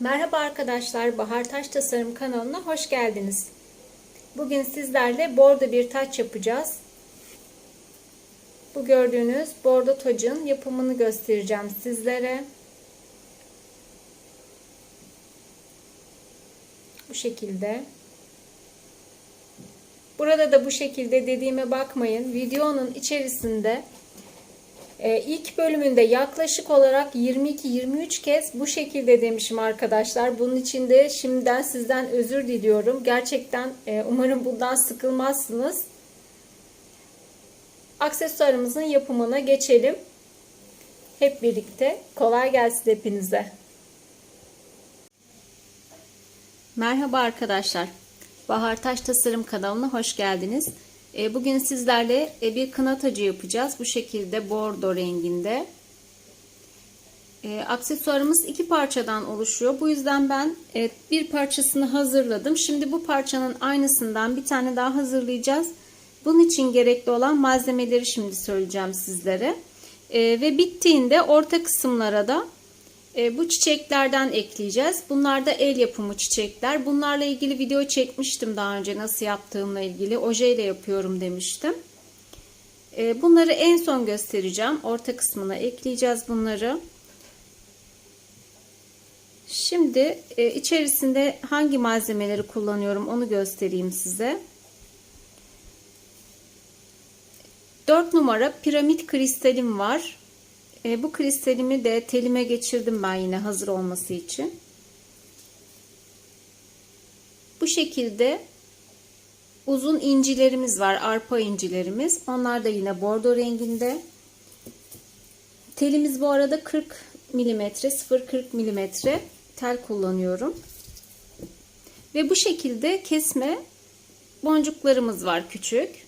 Merhaba arkadaşlar, Bahar Taş Tasarım kanalına hoş geldiniz. Bugün sizlerle bordo bir taç yapacağız. Bu gördüğünüz bordo tacın yapımını göstereceğim sizlere. Bu şekilde. Burada da bu şekilde dediğime bakmayın. Videonun içerisinde ilk bölümünde yaklaşık olarak 22-23 kez bu şekilde demişim arkadaşlar. Bunun için de şimdiden sizden özür diliyorum. Gerçekten e, umarım bundan sıkılmazsınız. Aksesuarımızın yapımına geçelim. Hep birlikte kolay gelsin hepinize. Merhaba arkadaşlar. Bahar Taş Tasarım kanalına hoş geldiniz. E, bugün sizlerle e, bir kına tacı yapacağız. Bu şekilde bordo renginde. E, aksesuarımız iki parçadan oluşuyor. Bu yüzden ben bir parçasını hazırladım. Şimdi bu parçanın aynısından bir tane daha hazırlayacağız. Bunun için gerekli olan malzemeleri şimdi söyleyeceğim sizlere. Ve bittiğinde orta kısımlara da bu çiçeklerden ekleyeceğiz. Bunlar da el yapımı çiçekler. Bunlarla ilgili video çekmiştim daha önce nasıl yaptığımla ilgili. Oje ile yapıyorum demiştim. bunları en son göstereceğim. Orta kısmına ekleyeceğiz bunları. Şimdi içerisinde hangi malzemeleri kullanıyorum onu göstereyim size. 4 numara piramit kristalim var. E, bu kristalimi de telime geçirdim ben yine hazır olması için. Bu şekilde uzun incilerimiz var. Arpa incilerimiz. Onlar da yine bordo renginde. Telimiz bu arada 40 mm, 0.40 mm tel kullanıyorum. Ve bu şekilde kesme boncuklarımız var küçük.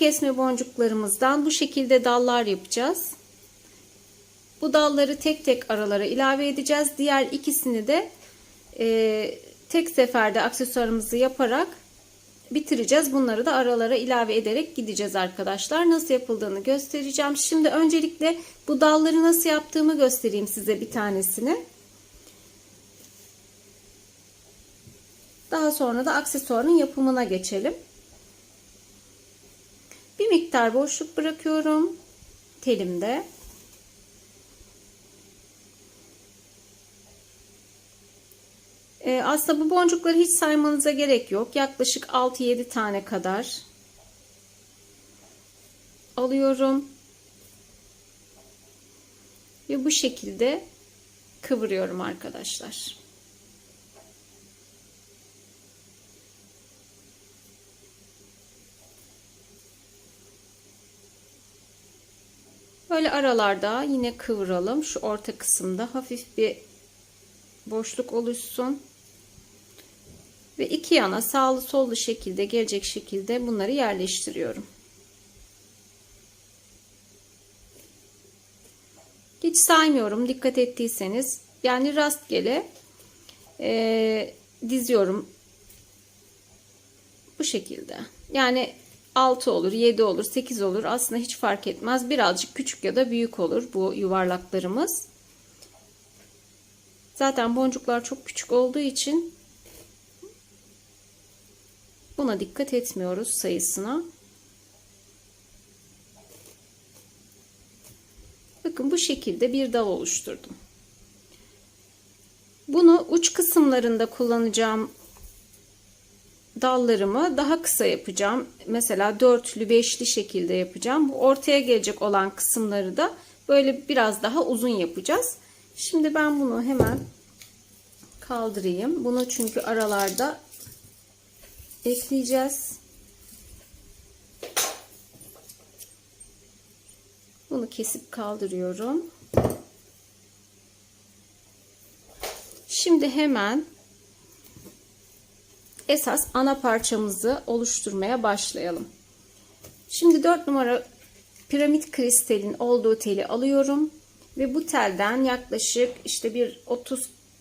Kesme boncuklarımızdan bu şekilde dallar yapacağız. Bu dalları tek tek aralara ilave edeceğiz. Diğer ikisini de e, tek seferde aksesuarımızı yaparak bitireceğiz. Bunları da aralara ilave ederek gideceğiz arkadaşlar. Nasıl yapıldığını göstereceğim. Şimdi öncelikle bu dalları nasıl yaptığımı göstereyim size bir tanesini. Daha sonra da aksesuarın yapımına geçelim. Bir miktar boşluk bırakıyorum telimde. Ee, aslında bu boncukları hiç saymanıza gerek yok. Yaklaşık 6-7 tane kadar alıyorum. Ve bu şekilde kıvırıyorum arkadaşlar. Böyle aralarda yine kıvıralım. Şu orta kısımda hafif bir boşluk oluşsun. Ve iki yana sağlı sollu şekilde gelecek şekilde bunları yerleştiriyorum. Hiç saymıyorum dikkat ettiyseniz. Yani rastgele e, diziyorum. Bu şekilde. Yani 6 olur, 7 olur, 8 olur. Aslında hiç fark etmez. Birazcık küçük ya da büyük olur bu yuvarlaklarımız. Zaten boncuklar çok küçük olduğu için buna dikkat etmiyoruz sayısına. Bakın bu şekilde bir dal oluşturdum. Bunu uç kısımlarında kullanacağım dallarımı daha kısa yapacağım. Mesela dörtlü, beşli şekilde yapacağım. Bu ortaya gelecek olan kısımları da böyle biraz daha uzun yapacağız. Şimdi ben bunu hemen kaldırayım. Bunu çünkü aralarda ekleyeceğiz. Bunu kesip kaldırıyorum. Şimdi hemen esas ana parçamızı oluşturmaya başlayalım. Şimdi 4 numara piramit kristalin olduğu teli alıyorum ve bu telden yaklaşık işte bir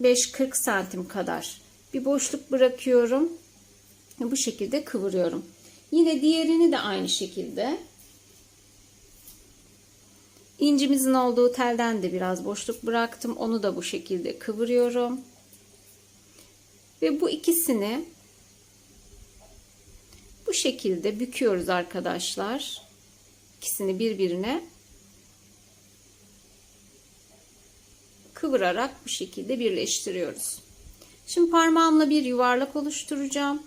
35-40 santim kadar bir boşluk bırakıyorum bu şekilde kıvırıyorum. Yine diğerini de aynı şekilde İncimizin olduğu telden de biraz boşluk bıraktım. Onu da bu şekilde kıvırıyorum. Ve bu ikisini bu şekilde büküyoruz arkadaşlar. İkisini birbirine kıvırarak bu şekilde birleştiriyoruz. Şimdi parmağımla bir yuvarlak oluşturacağım.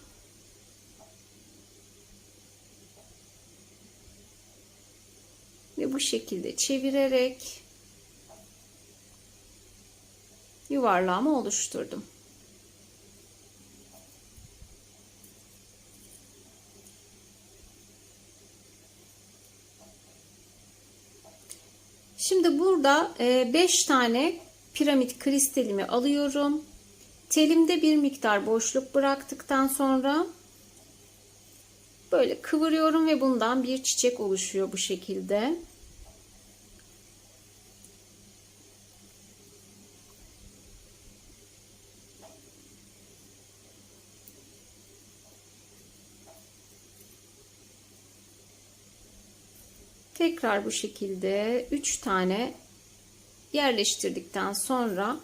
Ve bu şekilde çevirerek yuvarlağımı oluşturdum. Şimdi burada 5 tane piramit kristalimi alıyorum. Telimde bir miktar boşluk bıraktıktan sonra böyle kıvırıyorum ve bundan bir çiçek oluşuyor bu şekilde. Tekrar bu şekilde 3 tane yerleştirdikten sonra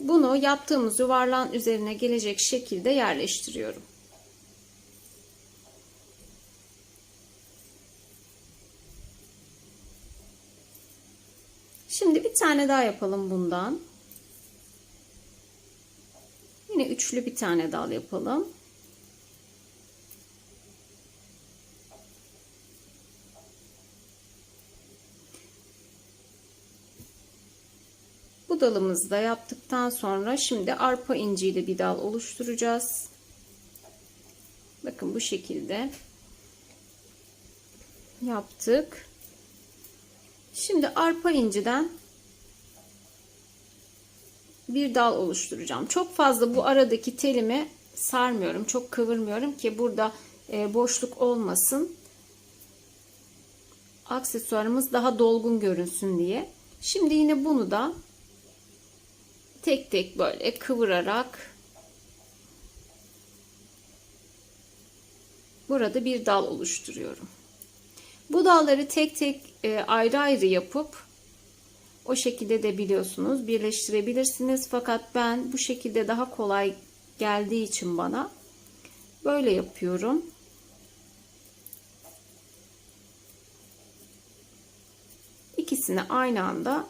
bunu yaptığımız yuvarlağın üzerine gelecek şekilde yerleştiriyorum. Şimdi bir tane daha yapalım bundan. Yine üçlü bir tane dal yapalım. Bu dalımızı da yaptıktan sonra şimdi arpa inciyle bir dal oluşturacağız. Bakın bu şekilde yaptık. Şimdi arpa inciden bir dal oluşturacağım. Çok fazla bu aradaki telimi sarmıyorum. Çok kıvırmıyorum ki burada e, boşluk olmasın. Aksesuarımız daha dolgun görünsün diye. Şimdi yine bunu da tek tek böyle kıvırarak burada bir dal oluşturuyorum. Bu dalları tek tek e, ayrı ayrı yapıp o şekilde de biliyorsunuz birleştirebilirsiniz. Fakat ben bu şekilde daha kolay geldiği için bana böyle yapıyorum. İkisini aynı anda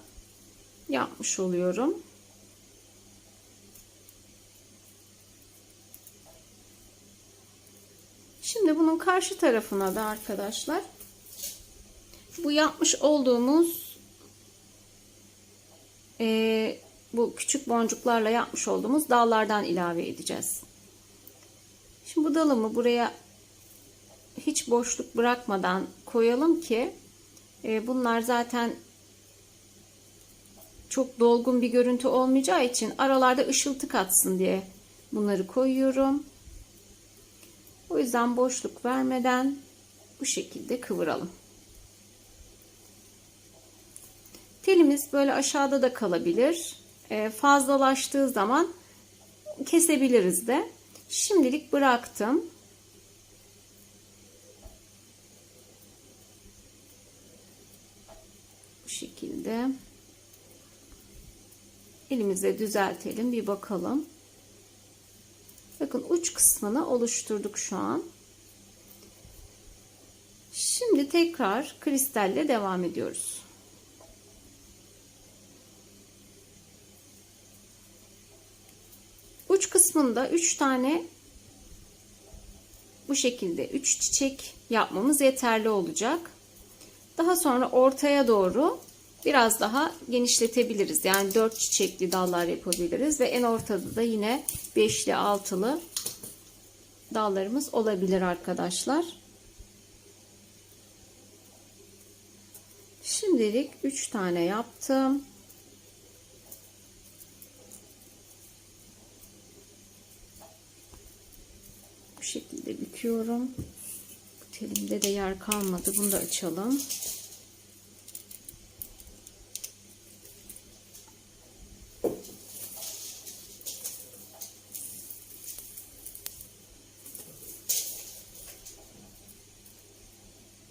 yapmış oluyorum. Şimdi bunun karşı tarafına da arkadaşlar bu yapmış olduğumuz e, bu küçük boncuklarla yapmış olduğumuz dallardan ilave edeceğiz. Şimdi bu dalımı buraya hiç boşluk bırakmadan koyalım ki e, bunlar zaten çok dolgun bir görüntü olmayacağı için aralarda ışıltı katsın diye bunları koyuyorum. O yüzden boşluk vermeden bu şekilde kıvıralım. Telimiz böyle aşağıda da kalabilir. Ee, fazlalaştığı zaman kesebiliriz de. Şimdilik bıraktım. Bu şekilde. Elimize düzeltelim bir bakalım. Bakın uç kısmını oluşturduk şu an. Şimdi tekrar kristalle devam ediyoruz. Uç kısmında 3 tane bu şekilde 3 çiçek yapmamız yeterli olacak. Daha sonra ortaya doğru biraz daha genişletebiliriz. Yani 4 çiçekli dallar yapabiliriz ve en ortada da yine 5'li 6'lı dallarımız olabilir arkadaşlar. Şimdilik 3 tane yaptım. Bu şekilde büküyorum. Bu telimde de yer kalmadı. Bunu da açalım.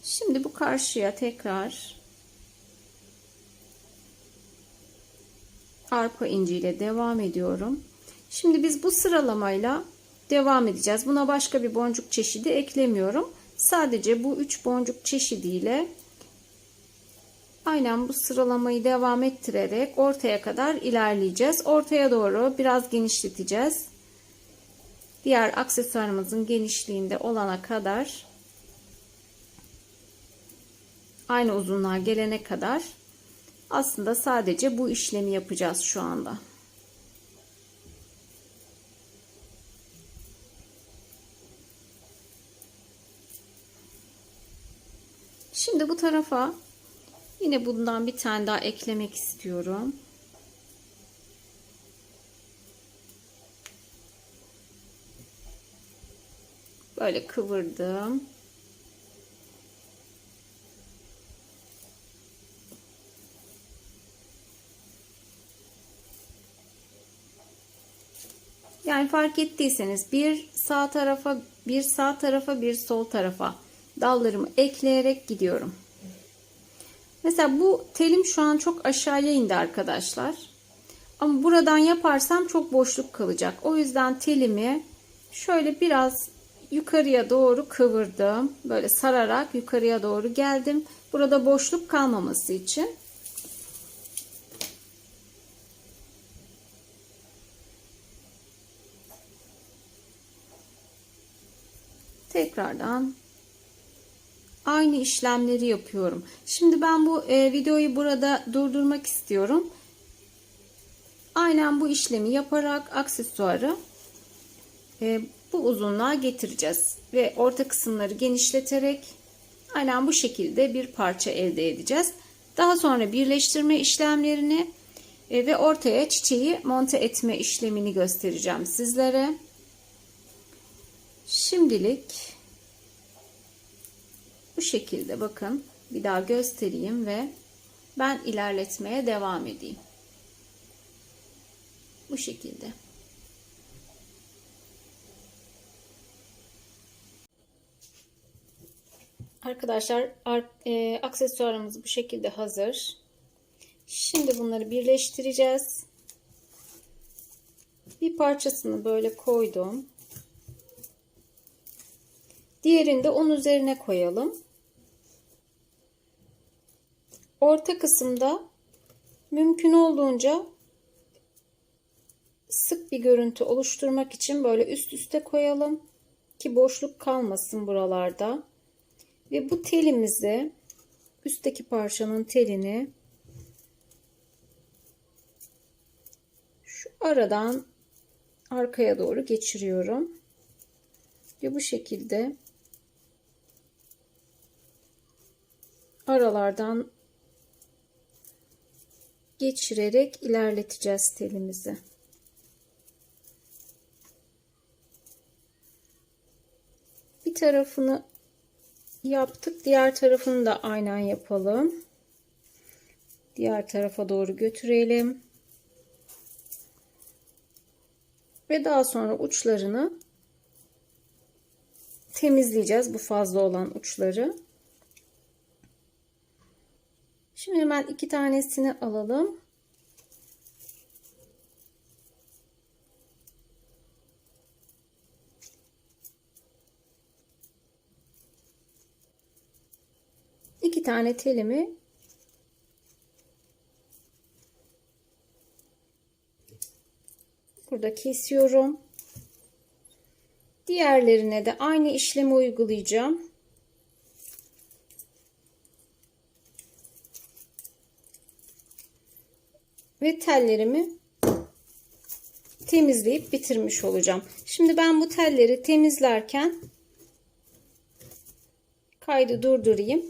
Şimdi bu karşıya tekrar arpa inciyle devam ediyorum. Şimdi biz bu sıralamayla devam edeceğiz. Buna başka bir boncuk çeşidi eklemiyorum. Sadece bu üç boncuk çeşidiyle aynen bu sıralamayı devam ettirerek ortaya kadar ilerleyeceğiz. Ortaya doğru biraz genişleteceğiz. Diğer aksesuarımızın genişliğinde olana kadar aynı uzunluğa gelene kadar aslında sadece bu işlemi yapacağız şu anda. Şimdi bu tarafa yine bundan bir tane daha eklemek istiyorum. Böyle kıvırdım. Yani fark ettiyseniz bir sağ tarafa, bir sağ tarafa, bir sol tarafa dallarımı ekleyerek gidiyorum. Mesela bu telim şu an çok aşağıya indi arkadaşlar. Ama buradan yaparsam çok boşluk kalacak. O yüzden telimi şöyle biraz yukarıya doğru kıvırdım. Böyle sararak yukarıya doğru geldim. Burada boşluk kalmaması için. Tekrardan aynı işlemleri yapıyorum. Şimdi ben bu e, videoyu burada durdurmak istiyorum. Aynen bu işlemi yaparak aksesuarı e, bu uzunluğa getireceğiz. Ve orta kısımları genişleterek aynen bu şekilde bir parça elde edeceğiz. Daha sonra birleştirme işlemlerini e, ve ortaya çiçeği monte etme işlemini göstereceğim sizlere. Şimdilik bu şekilde bakın bir daha göstereyim ve ben ilerletmeye devam edeyim. Bu şekilde. Arkadaşlar e, aksesuarımız bu şekilde hazır. Şimdi bunları birleştireceğiz. Bir parçasını böyle koydum. Diğerini de onun üzerine koyalım. Orta kısımda mümkün olduğunca sık bir görüntü oluşturmak için böyle üst üste koyalım ki boşluk kalmasın buralarda. Ve bu telimizi üstteki parçanın telini şu aradan arkaya doğru geçiriyorum. Ve bu şekilde aralardan geçirerek ilerleteceğiz telimizi. Bir tarafını yaptık. Diğer tarafını da aynen yapalım. Diğer tarafa doğru götürelim. Ve daha sonra uçlarını temizleyeceğiz bu fazla olan uçları. Şimdi hemen iki tanesini alalım. İki tane telimi burada kesiyorum. Diğerlerine de aynı işlemi uygulayacağım. Ve tellerimi temizleyip bitirmiş olacağım. Şimdi ben bu telleri temizlerken kaydı durdurayım.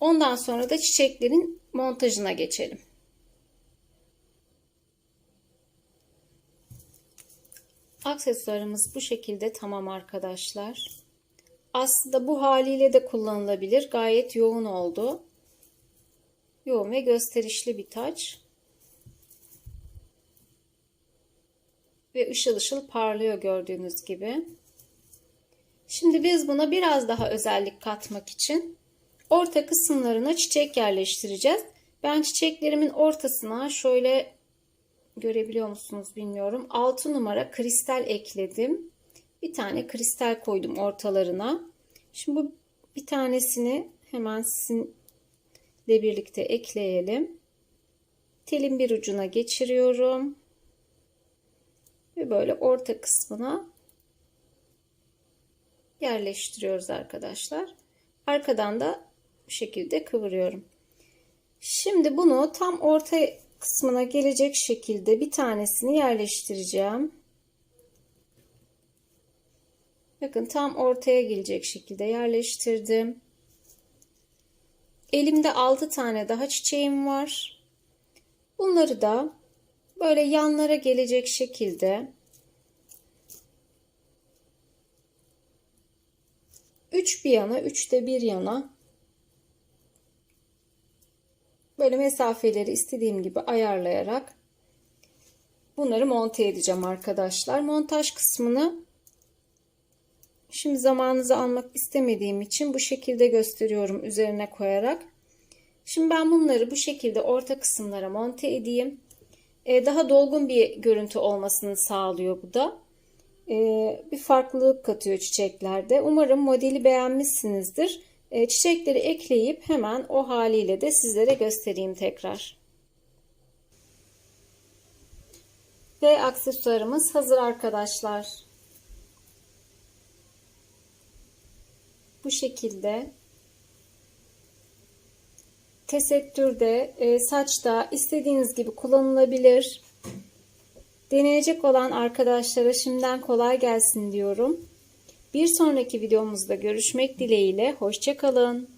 Ondan sonra da çiçeklerin montajına geçelim. Aksesuarımız bu şekilde tamam arkadaşlar. Aslında bu haliyle de kullanılabilir. Gayet yoğun oldu. Yoğun ve gösterişli bir taç. Ve ışıl ışıl parlıyor gördüğünüz gibi. Şimdi biz buna biraz daha özellik katmak için orta kısımlarına çiçek yerleştireceğiz. Ben çiçeklerimin ortasına şöyle görebiliyor musunuz bilmiyorum. 6 numara kristal ekledim. Bir tane kristal koydum ortalarına. Şimdi bu bir tanesini hemen sizinle birlikte ekleyelim. Telin bir ucuna geçiriyorum. Ve böyle orta kısmına yerleştiriyoruz arkadaşlar. Arkadan da bu şekilde kıvırıyorum. Şimdi bunu tam orta kısmına gelecek şekilde bir tanesini yerleştireceğim. Bakın tam ortaya gelecek şekilde yerleştirdim. Elimde 6 tane daha çiçeğim var. Bunları da böyle yanlara gelecek şekilde 3 bir yana, 3 de bir yana böyle mesafeleri istediğim gibi ayarlayarak bunları monte edeceğim arkadaşlar. Montaj kısmını şimdi zamanınızı almak istemediğim için bu şekilde gösteriyorum üzerine koyarak. Şimdi ben bunları bu şekilde orta kısımlara monte edeyim. Ee, daha dolgun bir görüntü olmasını sağlıyor bu da. Ee, bir farklılık katıyor çiçeklerde. Umarım modeli beğenmişsinizdir. Ee, çiçekleri ekleyip hemen o haliyle de sizlere göstereyim tekrar. Ve aksesuarımız hazır arkadaşlar. Bu şekilde tesettürde, e, saçta istediğiniz gibi kullanılabilir. Deneyecek olan arkadaşlara şimdiden kolay gelsin diyorum. Bir sonraki videomuzda görüşmek dileğiyle. Hoşçakalın.